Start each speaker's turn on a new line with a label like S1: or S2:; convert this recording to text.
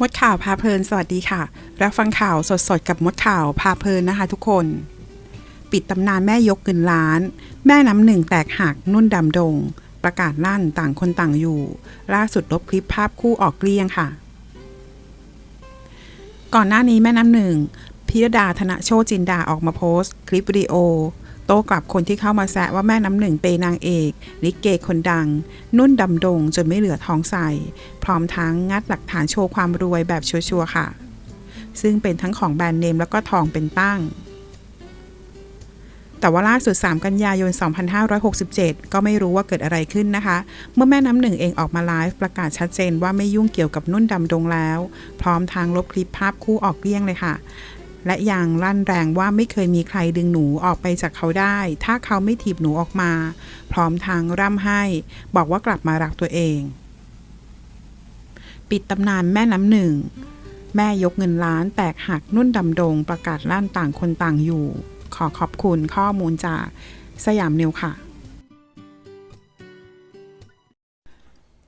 S1: มดข่าวพาเพลินสวัสดีค่ะ รับฟังข่าวสดๆ กับมดข่าวพาเพลินนะคะทุกคน ปิดตำนานแม่ยกเงินล้าน แม่น้ำหนึ่งแตกหักนุ่นดำดง ประกาศลั่นต่างคนต่างอยู่ ล่าสุดลบคลิปภาพคู่ออกเกลี้ยงค่ะ ก่อนหน้านี้แม่น้ำหนึ่งพิรดาธนโชตจินดาออกมาโพสต์ คลิปวิดีโอ โต้กลับคนที่เข้ามาแซะว่าแม่น้ำหนึ่งเปย์นางเอก ลิเกคนดัง นุ่นดำดงจนไม่เหลือท้องใส่ พร้อมทั้งงัดหลักฐานโชว์ความรวยแบบชัวร์ๆค่ะ ซึ่งเป็นทั้งของแบรนด์เนมแล้วก็ทองเป็นตั้ง แต่ว่าล่าสุด 3 กันยายน 2567 ก็ไม่รู้ว่าเกิดอะไรขึ้นนะคะ เมื่อแม่น้ำหนึ่งเองออกมาไลฟ์ประกาศชัดเจนว่าไม่ยุ่งเกี่ยวกับนุ่นดำดงแล้ว พร้อมทางลบคลิปภาพคู่ออกเกลี้ยงเลยค่ะ และยังลั่นแรงว่าไม่เคยมีใครดึงหนูออกไปจากเขาได้ ถ้าเขาไม่ถีบหนูออกมา พร้อมทางร่ำให้ บอกว่ากลับมารักตัวเอง ปิดตำนานแม่น้ำหนึ่ง แม่ยกเงินล้านแตกหักนุ่นดำดงประกาศลั่นต่างคนต่างอยู่ ขอขอบคุณข้อมูลจากสยามนิวค่ะ